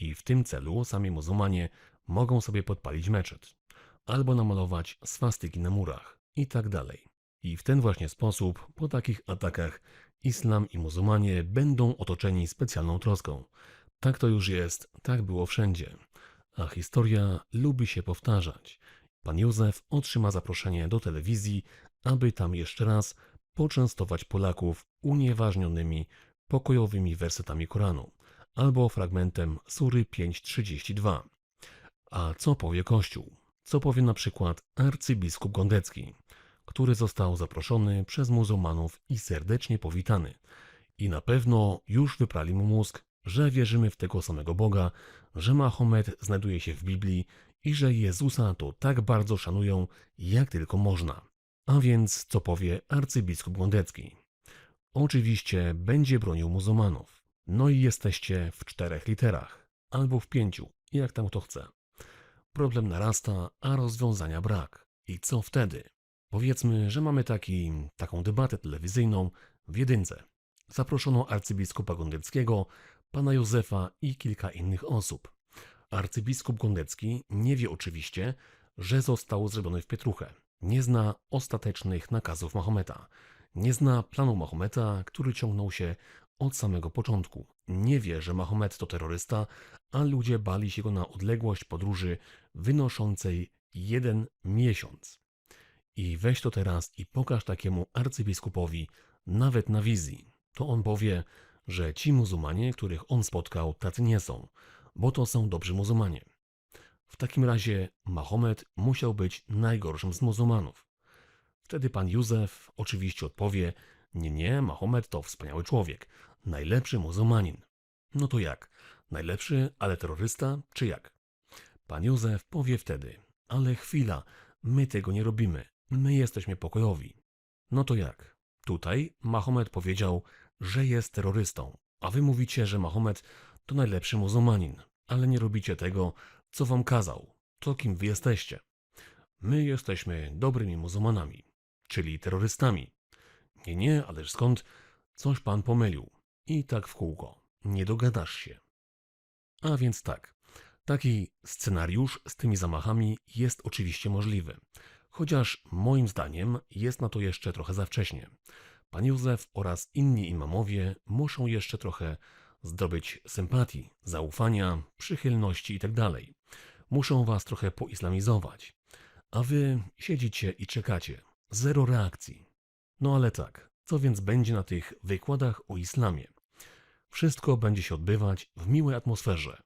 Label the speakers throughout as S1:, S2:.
S1: I w tym celu sami muzułmanie mogą sobie podpalić meczet, albo namalować swastyki na murach i tak. I w ten właśnie sposób, po takich atakach, islam i muzułmanie będą otoczeni specjalną troską. Tak to już jest, tak było wszędzie. A historia lubi się powtarzać. Pan Józef otrzyma zaproszenie do telewizji, aby tam jeszcze raz poczęstować Polaków unieważnionymi, pokojowymi wersetami Koranu albo fragmentem Sury 5.32. A co powie Kościół? Co powie na przykład arcybiskup Gondecki, który został zaproszony przez muzułmanów i serdecznie powitany. I na pewno już wyprali mu mózg, że wierzymy w tego samego Boga, że Mahomet znajduje się w Biblii i że Jezusa to tak bardzo szanują, jak tylko można. A więc co powie arcybiskup Gondecki? Oczywiście będzie bronił muzułmanów. No i jesteście w czterech literach, albo w pięciu, jak tam kto chce. Problem narasta, a rozwiązania brak. I co wtedy? Powiedzmy, że mamy taki, taką debatę telewizyjną w jedynce. Zaproszono arcybiskupa Gondeckiego, pana Józefa i kilka innych osób. Arcybiskup Gondecki nie wie oczywiście, że został zrobiony w pietruchę. Nie zna ostatecznych nakazów Mahometa. Nie zna planu Mahometa, który ciągnął się od samego początku. Nie wie, że Mahomet to terrorysta, a ludzie bali się go na odległość podróży wynoszącej jeden miesiąc. I weź to teraz i pokaż takiemu arcybiskupowi, nawet na wizji. To on powie, że ci muzułmanie, których on spotkał, tacy nie są, bo to są dobrzy muzułmanie. W takim razie Mahomet musiał być najgorszym z muzułmanów. Wtedy pan Józef oczywiście odpowie: Nie, nie, Mahomet to wspaniały człowiek, najlepszy muzułmanin. No to jak? Najlepszy, ale terrorysta, czy jak? Pan Józef powie wtedy: Ale chwila, my tego nie robimy, my jesteśmy pokojowi. No to jak? Tutaj Mahomet powiedział, że jest terrorystą, a wy mówicie, że Mahomet to najlepszy muzułmanin, ale nie robicie tego, co wam kazał. To kim wy jesteście? My jesteśmy dobrymi muzułmanami, czyli terrorystami. Nie, nie, ależ skąd? Coś pan pomylił. I tak w kółko. Nie dogadasz się. A więc tak. Taki scenariusz z tymi zamachami jest oczywiście możliwy. Chociaż moim zdaniem jest na to jeszcze trochę za wcześnie. Pan Józef oraz inni imamowie muszą jeszcze trochę zdobyć sympatii, zaufania, przychylności itd. Muszą was trochę poislamizować. A wy siedzicie i czekacie. Zero reakcji. No ale tak, co więc będzie na tych wykładach o islamie? Wszystko będzie się odbywać w miłej atmosferze.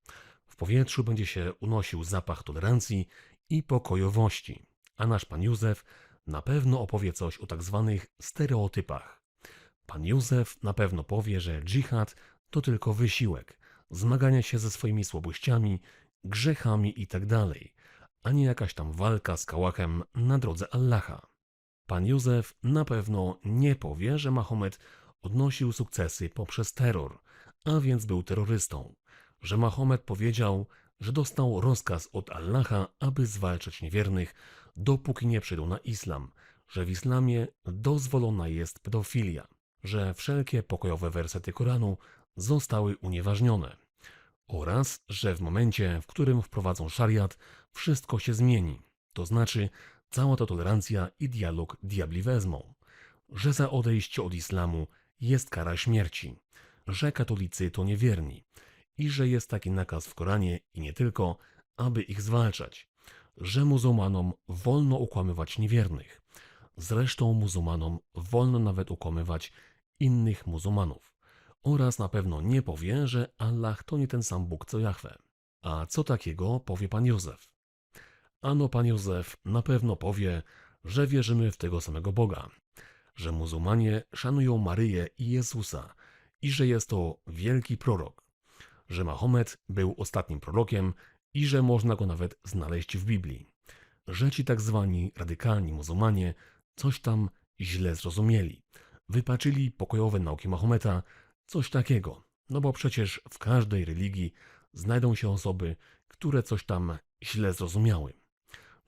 S1: W powietrzu będzie się unosił zapach tolerancji i pokojowości. A nasz pan Józef na pewno opowie coś o tak zwanych stereotypach. Pan Józef na pewno powie, że dżihad to tylko wysiłek, zmaganie się ze swoimi słabościami, grzechami itd., a nie jakaś tam walka z kałachem na drodze Allaha. Pan Józef na pewno nie powie, że Mahomet odnosił sukcesy poprzez terror, a więc był terrorystą, że Mahomet powiedział, że dostał rozkaz od Allaha, aby zwalczać niewiernych, dopóki nie przyjdą na islam, że w islamie dozwolona jest pedofilia, że wszelkie pokojowe wersety Koranu zostały unieważnione oraz, że w momencie, w którym wprowadzą szariat, wszystko się zmieni, to znaczy cała ta tolerancja i dialog diabli wezmą, że za odejście od islamu jest kara śmierci, że katolicy to niewierni i że jest taki nakaz w Koranie i nie tylko, aby ich zwalczać, że muzułmanom wolno ukłamywać niewiernych. Zresztą muzułmanom wolno nawet ukłamywać innych muzułmanów. Oraz na pewno nie powie, że Allah to nie ten sam Bóg co Jahwe. A co takiego powie pan Józef? Ano pan Józef na pewno powie, że wierzymy w tego samego Boga, że muzułmanie szanują Maryję i Jezusa i że jest to wielki prorok, że Mahomet był ostatnim prorokiem i że można go nawet znaleźć w Biblii, że ci tak zwani radykalni muzułmanie coś tam źle zrozumieli, wypaczyli pokojowe nauki Mahometa, coś takiego, no bo przecież w każdej religii znajdą się osoby, które coś tam źle zrozumiały,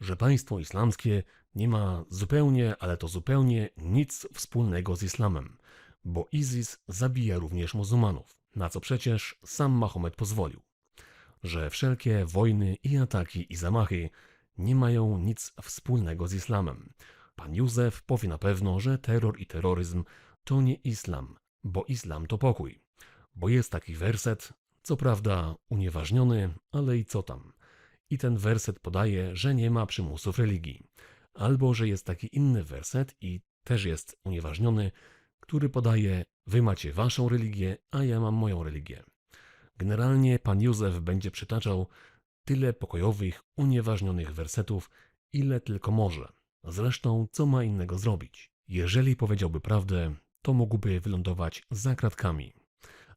S1: że państwo islamskie nie ma zupełnie, ale to zupełnie nic wspólnego z islamem, bo ISIS zabija również muzułmanów, na co przecież sam Mahomet pozwolił że wszelkie wojny i ataki i zamachy nie mają nic wspólnego z islamem. Pan Józef powie na pewno, że terror i terroryzm to nie islam, bo islam to pokój. Bo jest taki werset, co prawda unieważniony, ale i co tam. I ten werset podaje, że nie ma przymusów religii. Albo że jest taki inny werset i też jest unieważniony, który podaje: Wy macie waszą religię, a ja mam moją religię. Generalnie pan Józef będzie przytaczał tyle pokojowych, unieważnionych wersetów, ile tylko może. Zresztą, co ma innego zrobić? Jeżeli powiedziałby prawdę, to mógłby wylądować za kratkami.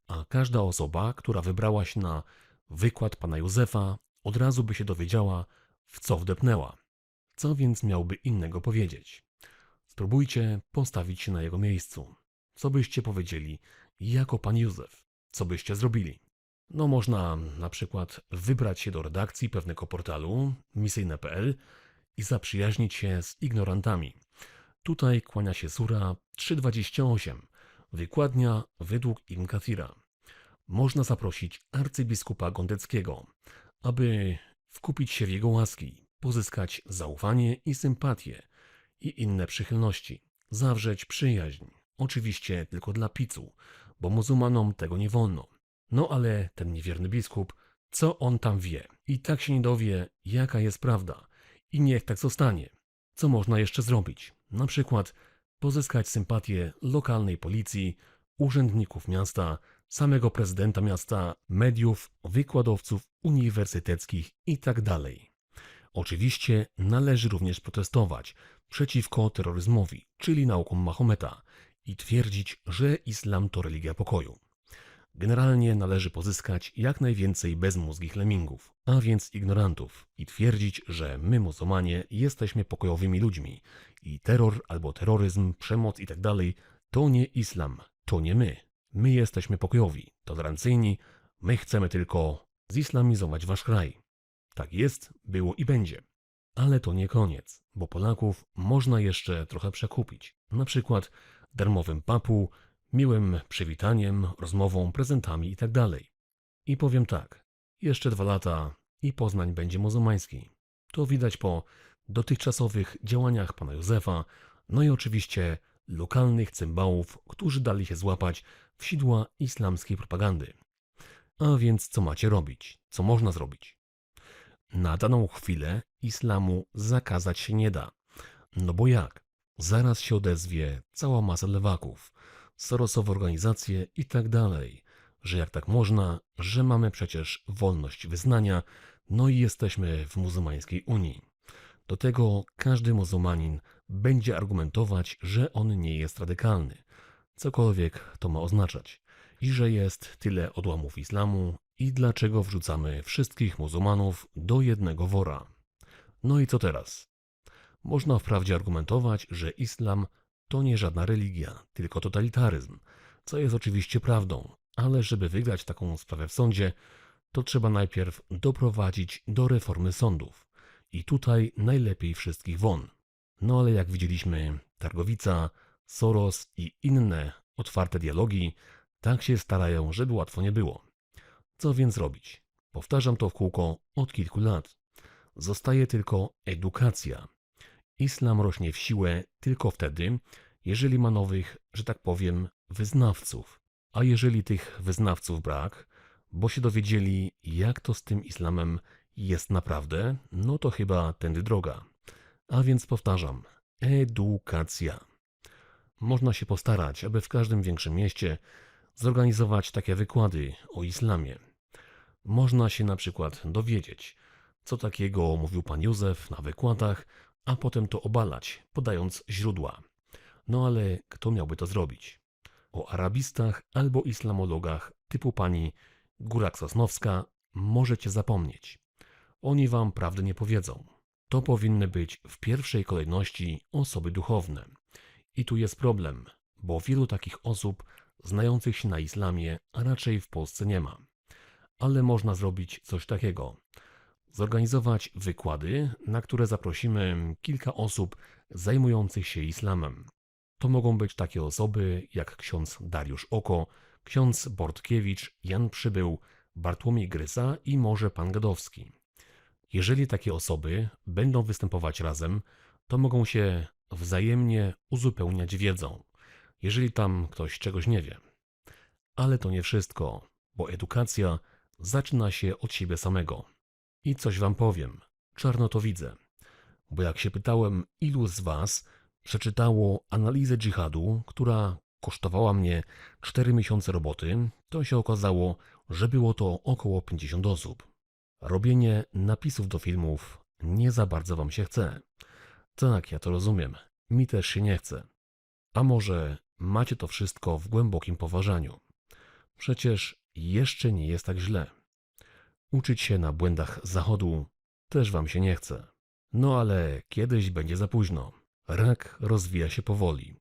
S1: A każda osoba, która wybrała się na wykład pana Józefa, od razu by się dowiedziała, w co wdepnęła. Co więc miałby innego powiedzieć? Spróbujcie postawić się na jego miejscu. Co byście powiedzieli jako pan Józef? Co byście zrobili? No można na przykład wybrać się do redakcji pewnego portalu misyjne.pl i zaprzyjaźnić się z ignorantami. Tutaj kłania się sura 328, wykładnia według Ibn Kathira. Można zaprosić arcybiskupa Gondeckiego, aby wkupić się w jego łaski, pozyskać zaufanie i sympatię i inne przychylności, zawrzeć przyjaźń. Oczywiście tylko dla picu, bo muzułmanom tego nie wolno. No ale ten niewierny biskup, co on tam wie? I tak się nie dowie, jaka jest prawda. I niech tak zostanie. Co można jeszcze zrobić? Na przykład pozyskać sympatię lokalnej policji, urzędników miasta, samego prezydenta miasta, mediów, wykładowców uniwersyteckich itd. Oczywiście należy również protestować przeciwko terroryzmowi, czyli naukom Mahometa i twierdzić, że islam to religia pokoju. Generalnie należy pozyskać jak najwięcej bezmózgich lemingów, a więc ignorantów, i twierdzić, że my, muzułmanie, jesteśmy pokojowymi ludźmi i terror albo terroryzm, przemoc itd. to nie islam, to nie my. My jesteśmy pokojowi, tolerancyjni, my chcemy tylko zislamizować wasz kraj. Tak jest, było i będzie. Ale to nie koniec, bo Polaków można jeszcze trochę przekupić. Na przykład darmowym papu, miłym przywitaniem, rozmową, prezentami itd. I powiem tak, jeszcze dwa lata i Poznań będzie muzułmański. To widać po dotychczasowych działaniach pana Józefa, no i oczywiście lokalnych cymbałów, którzy dali się złapać w sidła islamskiej propagandy. A więc co macie robić? Co można zrobić? Na daną chwilę islamu zakazać się nie da. No bo jak? Zaraz się odezwie cała masa lewaków, Sorosowe organizacje i tak dalej, że jak tak można, że mamy przecież wolność wyznania, no i jesteśmy w muzułmańskiej Unii. Do tego każdy muzułmanin będzie argumentować, że on nie jest radykalny, cokolwiek to ma oznaczać, i że jest tyle odłamów islamu i dlaczego wrzucamy wszystkich muzułmanów do jednego wora. No i co teraz? Można wprawdzie argumentować, że islam to nie żadna religia, tylko totalitaryzm, co jest oczywiście prawdą, ale żeby wygrać taką sprawę w sądzie, to trzeba najpierw doprowadzić do reformy sądów. I tutaj najlepiej wszystkich won. No ale jak widzieliśmy, Targowica, Soros i inne otwarte dialogi tak się starają, żeby łatwo nie było. Co więc robić? Powtarzam to w kółko od kilku lat. Zostaje tylko edukacja. Islam rośnie w siłę tylko wtedy, jeżeli ma nowych, że tak powiem, wyznawców. A jeżeli tych wyznawców brak, bo się dowiedzieli, jak to z tym islamem jest naprawdę, no to chyba tędy droga. A więc powtarzam, edukacja. Można się postarać, aby w każdym większym mieście zorganizować takie wykłady o islamie. Można się na przykład dowiedzieć, co takiego mówił pan Józef na wykładach, a potem to obalać, podając źródła. No ale kto miałby to zrobić? O arabistach albo islamologach typu pani Górak Sosnowska możecie zapomnieć. Oni wam prawdy nie powiedzą. To powinny być w pierwszej kolejności osoby duchowne. I tu jest problem, bo wielu takich osób znających się na islamie raczej w Polsce nie ma. Ale można zrobić coś takiego. Zorganizować wykłady, na które zaprosimy kilka osób zajmujących się islamem. To mogą być takie osoby jak ksiądz Dariusz Oko, ksiądz Bortkiewicz, Jan Przybył, Bartłomiej Gryza i może pan Gadowski. Jeżeli takie osoby będą występować razem, to mogą się wzajemnie uzupełniać wiedzą, jeżeli tam ktoś czegoś nie wie. Ale to nie wszystko, bo edukacja zaczyna się od siebie samego. I coś wam powiem, czarno to widzę. Bo jak się pytałem, ilu z was przeczytało analizę dżihadu, która kosztowała mnie 4 miesiące roboty, to się okazało, że było to około 50 osób. Robienie napisów do filmów nie za bardzo wam się chce. Tak, ja to rozumiem. Mi też się nie chce. A może macie to wszystko w głębokim poważaniu? Przecież jeszcze nie jest tak źle. Uczyć się na błędach Zachodu też wam się nie chce. No ale kiedyś będzie za późno. Rak rozwija się powoli,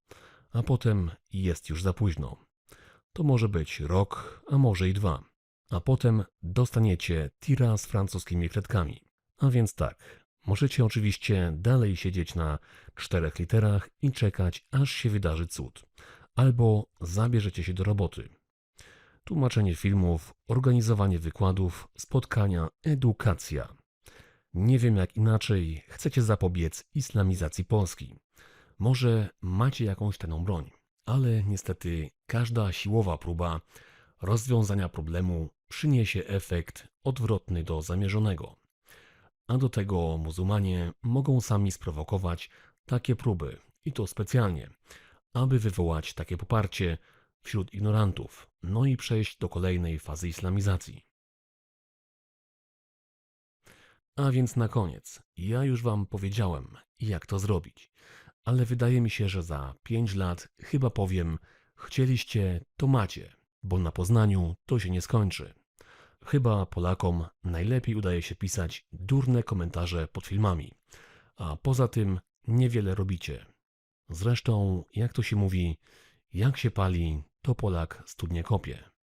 S1: a potem jest już za późno. To może być rok, a może i dwa. A potem dostaniecie tira z francuskimi kredkami. A więc tak, możecie oczywiście dalej siedzieć na czterech literach i czekać, aż się wydarzy cud. Albo zabierzecie się do roboty. Tłumaczenie filmów, organizowanie wykładów, spotkania, edukacja. Nie wiem jak inaczej chcecie zapobiec islamizacji Polski. Może macie jakąś tajną broń, ale niestety każda siłowa próba rozwiązania problemu przyniesie efekt odwrotny do zamierzonego. A do tego muzułmanie mogą sami sprowokować takie próby i to specjalnie, aby wywołać takie poparcie wśród ignorantów, no i przejść do kolejnej fazy islamizacji. A więc na koniec, ja już wam powiedziałem, jak to zrobić, ale wydaje mi się, że za 5 lat chyba powiem, chcieliście, to macie, bo na Poznaniu to się nie skończy. Chyba Polakom najlepiej udaje się pisać durne komentarze pod filmami, a poza tym niewiele robicie. Zresztą, jak to się mówi, jak się pali, to Polak studnie kopie.